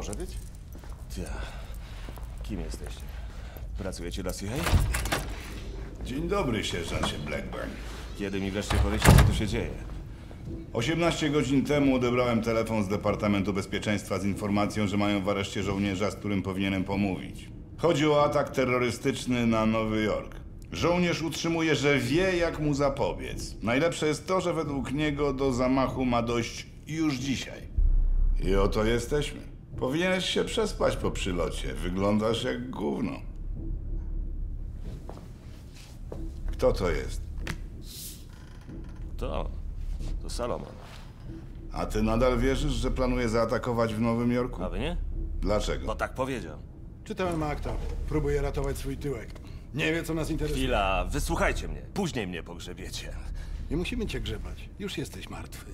może być? Ja. Kim jesteście? Pracujecie dla CIA? Dzień dobry, sierżancie Blackburn. Kiedy mi wreszcie powiecie, co tu się dzieje? 18 godzin temu odebrałem telefon z Departamentu Bezpieczeństwa z informacją, że mają w areszcie żołnierza, z którym powinienem pomówić. Chodzi o atak terrorystyczny na Nowy Jork. Żołnierz utrzymuje, że wie, jak mu zapobiec. Najlepsze jest to, że według niego do zamachu ma dojść już dzisiaj. I oto jesteśmy. Powinieneś się przespać po przylocie. Wyglądasz jak gówno. Kto to jest? To on. To Salomon. A ty nadal wierzysz, że planuje zaatakować w Nowym Jorku? A wy nie? Dlaczego? Bo tak powiedział. Czytałem akta. Próbuję ratować swój tyłek. Nie wie, co nas interesuje. Chwila, wysłuchajcie mnie. Później mnie pogrzebiecie. Nie musimy cię grzebać. Już jesteś martwy.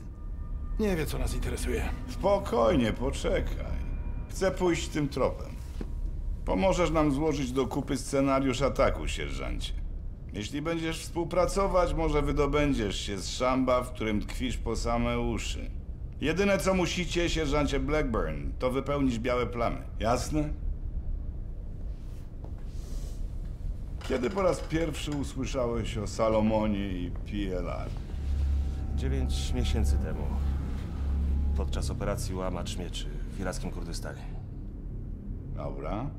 Nie wie, co nas interesuje. Spokojnie, poczekaj. Chcę pójść tym tropem. Pomożesz nam złożyć do kupy scenariusz ataku, sierżancie. Jeśli będziesz współpracować, może wydobędziesz się z szamba, w którym tkwisz po same uszy. Jedyne co musicie, sierżancie Blackburn, to wypełnić białe plamy. Jasne? Kiedy po raz pierwszy usłyszałeś o Salomonie i PLR? Dziewięć miesięcy temu. Podczas operacji Łamacz Mieczy w irackim Kurdystanie. Dobra.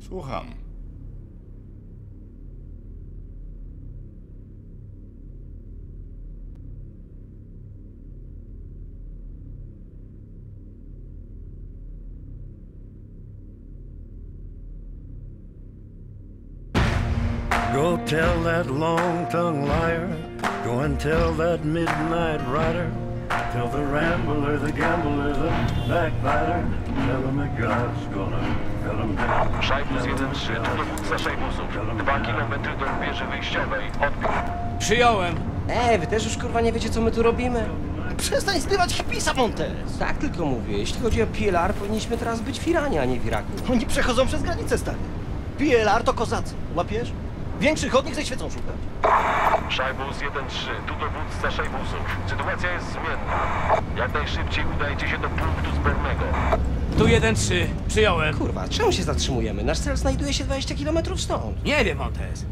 Słucham. Go tell that long tongued liar. Go and tell that midnight rider. Tell the rambler, the gambler, the backbiter. Tell him that God's gonna cut him down. Szajbus 1-3, to dowódca Szajbusów. Dwa kilometry do wieży wyjściowej. Odbiór. Przyjąłem. Ej, wy też już kurwa nie wiecie, co my tu robimy? Przestań zbywać hipisa, Montes. Tak tylko mówię. Jeśli chodzi o PLR, powinniśmy teraz być w Iranie, a nie w Iraku. Oni przechodzą przez granicę, stary. PLR to kozacy, łapiesz? Większych od nich ze świecą szukać. Szajbus 1-3, tu dowódca Szajbusów. Sytuacja jest zmienna. Jak najszybciej udajcie się do punktu zbornego. Tu 1-3, przyjąłem. Kurwa, czemu się zatrzymujemy? Nasz cel znajduje się 20 km stąd. Nie wiem, Montes.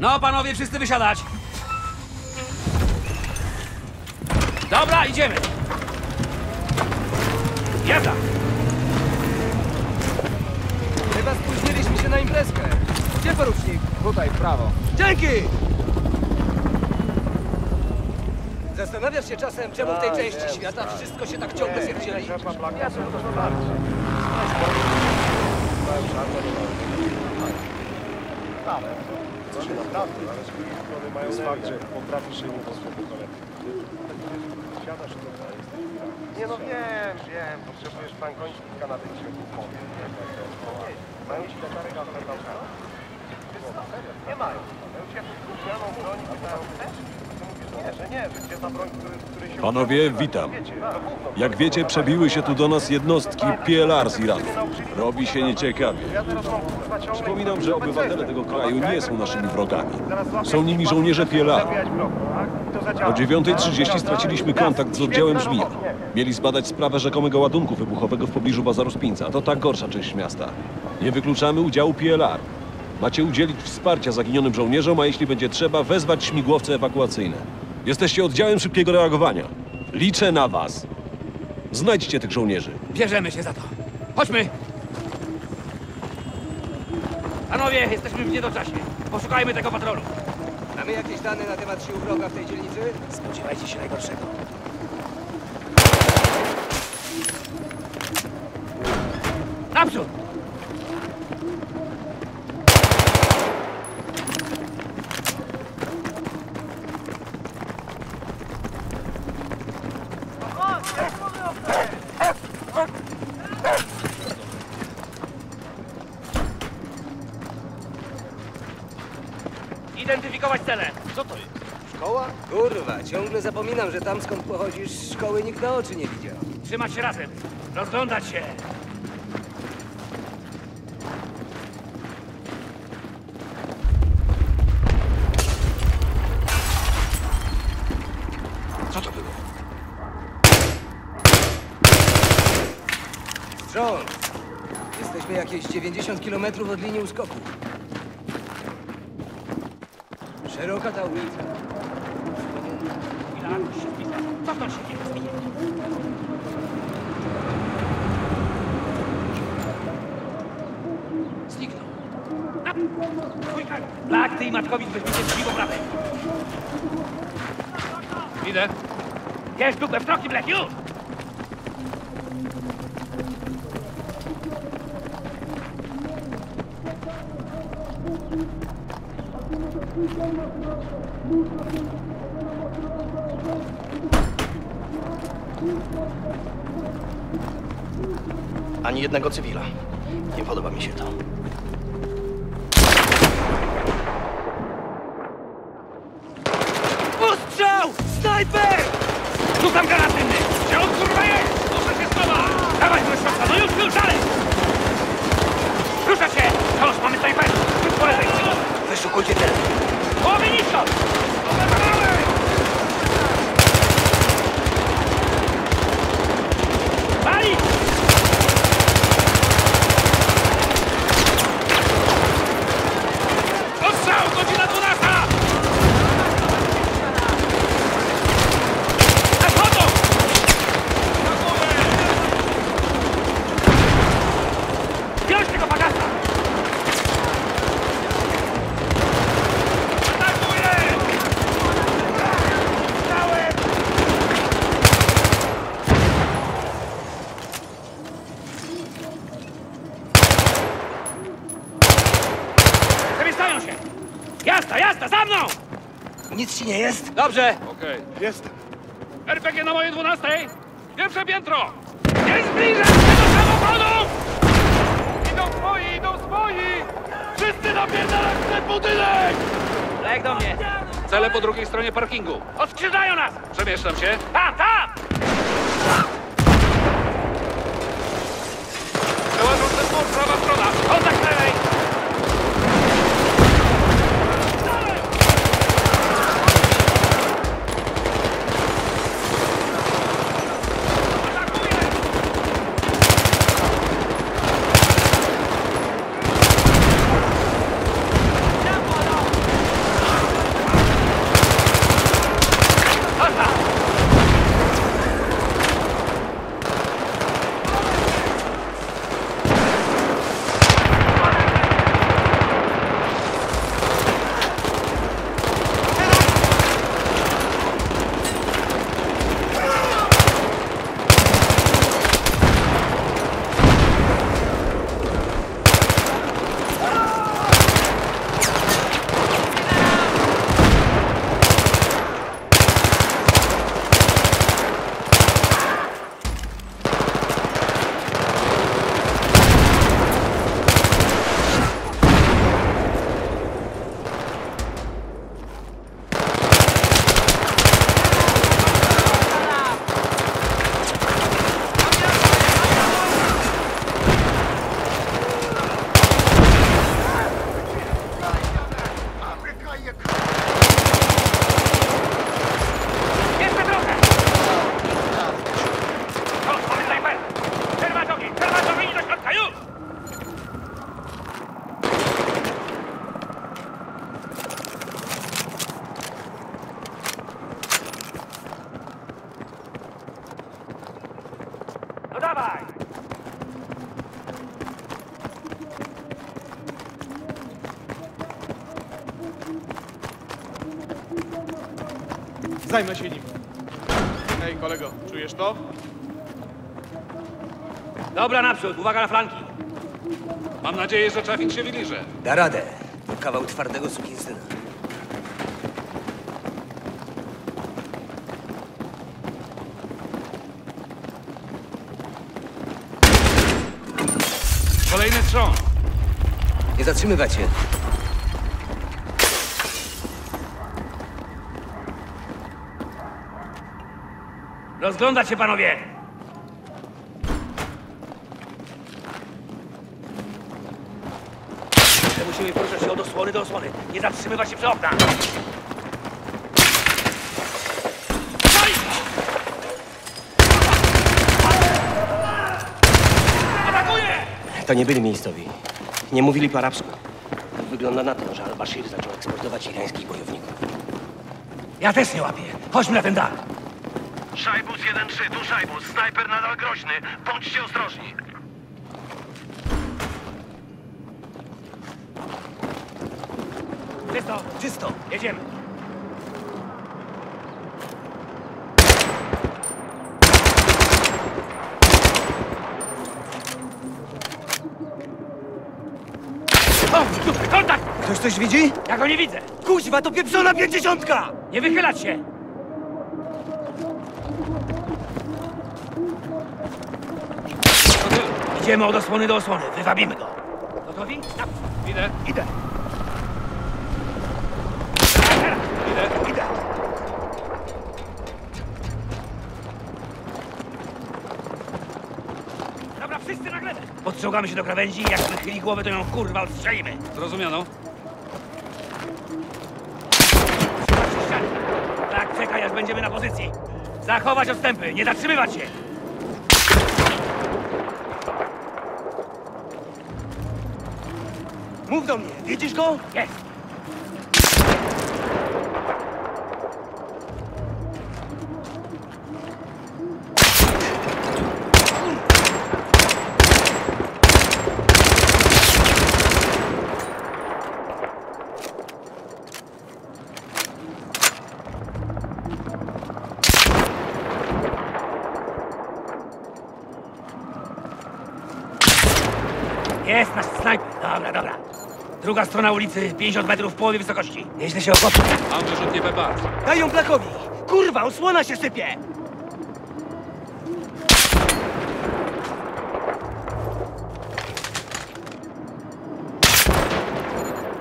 No, panowie, wszyscy wysiadać. Dobra, idziemy. Jazda. Chyba spóźniliśmy się na imprezkę. Gdzie porucznik? Tutaj, w prawo. Dzięki. Zastanawiasz się czasem, czemu w tej części świata wszystko się tak ciągle zjerdzieli? Nie no wiem, wiem. Potrzebujesz pan koński kanadyjskiego. Mają ci lekarek alternatywny? Nie mają. Mają ci jakąś gównianą broń i pytają, chcesz? Panowie, witam. Jak wiecie, przebiły się tu do nas jednostki PLR z Iraku. Robi się nieciekawie. Przypominam, że obywatele tego kraju nie są naszymi wrogami. Są nimi żołnierze PLR. O 9.30 straciliśmy kontakt z oddziałem Żmija. Mieli zbadać sprawę rzekomego ładunku wybuchowego w pobliżu bazaru Spinca. To ta gorsza część miasta. Nie wykluczamy udziału PLR. Macie udzielić wsparcia zaginionym żołnierzom, a jeśli będzie trzeba, wezwać śmigłowce ewakuacyjne. Jesteście oddziałem szybkiego reagowania. Liczę na was. Znajdźcie tych żołnierzy. Bierzemy się za to. Chodźmy. Panowie, jesteśmy w niedoczasie. Poszukajmy tego patrolu. Mamy jakieś dane na temat sił wroga w tej dzielnicy? Spodziewajcie się najgorszego. Naprzód! Ciągle zapominam, że tam skąd pochodzisz, szkoły nikt na oczy nie widział. Trzymać się razem. Rozglądać się. Co to było? jakieś 90 km od linii uskoku. Szeroka ta ulica. Zniknął. Blak, ty i Matkowicz weźmiecie drzwi po prawej. Idę. Jest dupę w troki, Black, już! Ani jednego cywila. Nie podoba mi się to. Ostrzał! Snajper! Rzucam granat dymny! Gdzie on kurwa jest? Muszę się schować! Dawaj środka, no już, już, dalej! Rusza się! Kolos, mamy snajperów! Po lewej! Sokojite! Pomenisko! Się! Jazda, jazda, za mną! Nic ci nie jest? Dobrze. Okej. Jestem. RPG na mojej dwunastej. Pierwsze piętro. Nie zbliżać się do samochodu! Idą swoi, idą swoi! Wszyscy napierdalać ten budynek! Lek do mnie. Cele po drugiej stronie parkingu. Odkrzyżają nas! Przemieszczam się. Tam, tam! Zajmę się nim. Hej, kolego, czujesz to? Dobra, naprzód, uwaga na flanki. Mam nadzieję, że trafik się wyliże. Da radę. To kawał twardego sukinsyna. Kolejny strząs. Nie zatrzymywać się. Rozglądać się, panowie! Musimy poruszać się od osłony do osłony. Nie zatrzymywać się przy oknach. Stoi! Atakuje! To To nie byli miejscowi. Nie mówili po arabsku. Wygląda na to, że al-Bashir zaczął eksportować irańskich bojowników. Ja też nie łapię. Chodźmy na ten dach. Szajbus 1-3, tu Szajbus. Snajper nadal groźny. Bądźcie ostrożni. Czysto, czysto. Jedziemy. O, tu, kontakt! Ktoś coś widzi? Ja go nie widzę. Kuźwa, to pieprzona pięćdziesiątka! Nie wychylać się. Idziemy od osłony do osłony. Wywabimy go. Gotowi? Tak. Idę, Idę. idę. Idę. Dobra, wszyscy na glebę. Podciągamy się do krawędzi i jak wychyli głowę, to ją kurwa odstrzelimy. Zrozumiano. Tak, czekaj, aż będziemy na pozycji. Zachować odstępy, nie zatrzymywać się. Mów do mnie, widzisz go? Jest. Jest nasz snajper. Dobra, dobra. Druga strona ulicy, 50 metrów w połowie wysokości. Nieźle się okopał. Mam wyrzutnie Pepa. Daj ją Blackowi! Kurwa, osłona się sypie!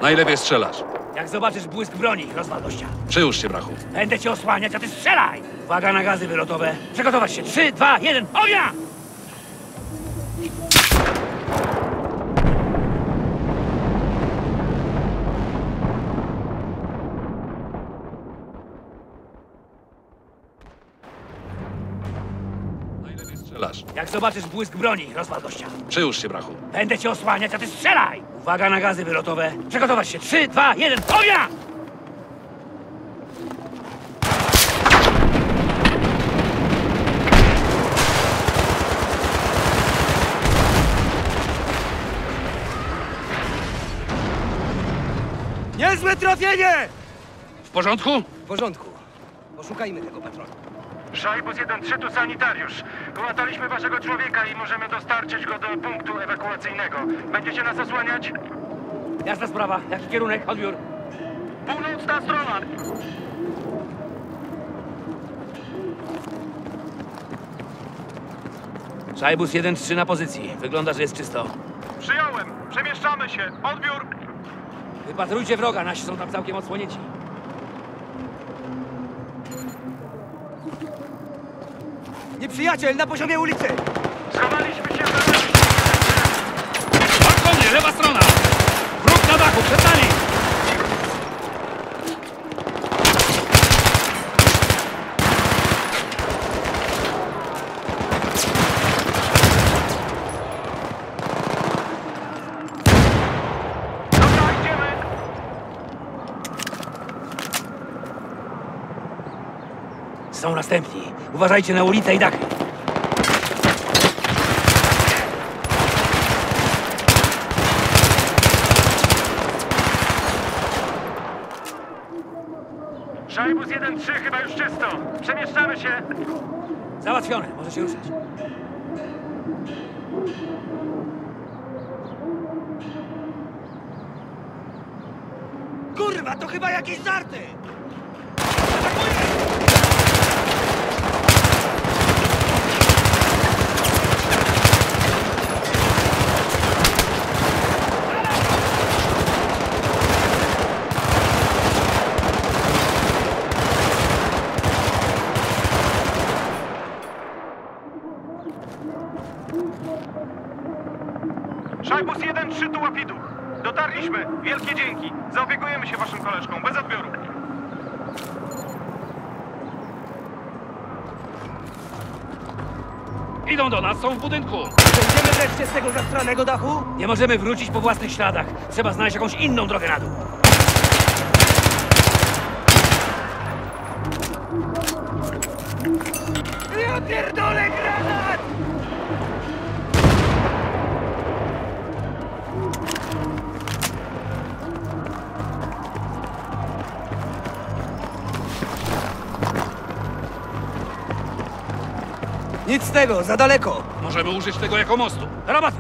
Najlepiej strzelasz. Jak zobaczysz błysk broni, rozwal gościa. Przyłóż się, brachu. Będę cię osłaniać, a ty strzelaj! Uwaga na gazy wylotowe. Przygotować się. 3, 2, 1, ognia! Najlepiej strzelasz. Jak zobaczysz błysk broni, rozwal gościa. Przyłóż się, brachu. Będę cię osłaniać, a ty strzelaj! Uwaga na gazy wylotowe. Przygotować się. 3, 2, 1, ognia! Niezłe trafienie! W porządku? W porządku. Poszukajmy tego patrona. Szajbus 1-3, tu sanitariusz. Ułataliśmy waszego człowieka i możemy dostarczyć go do punktu ewakuacyjnego. Będziecie nas osłaniać? Jasna sprawa. Jaki kierunek? Odbiór. Północna strona. Szajbus 1-3 na pozycji. Wygląda, że jest czysto. Przyjąłem. Przemieszczamy się. Odbiór. Wypatrujcie wroga, nasi są tam całkiem odsłonięci. Nieprzyjaciel na poziomie ulicy! Schowaliśmy się w Balkonie, lewa strona! Wróg na dachu, przed nami! Są następni. Uważajcie na ulicę i dachy. Szajbus 1-3, chyba już czysto. Przemieszczamy się. Załatwione. Może się ruszyć. Kurwa, to chyba jakieś żarty! Idą do nas, są w budynku. Będziemy wreszcie z tego zastranego dachu? Nie możemy wrócić po własnych śladach. Trzeba znaleźć jakąś inną drogę na dół. Ja pierdolę granat! Nic z tego, za daleko. Możemy użyć tego jako mostu. Rabaty!